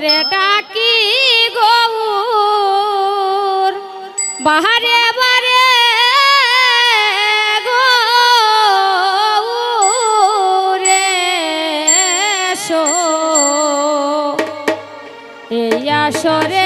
করে ডাকি গৌর বাহারে বারে গৌরে এই আসরে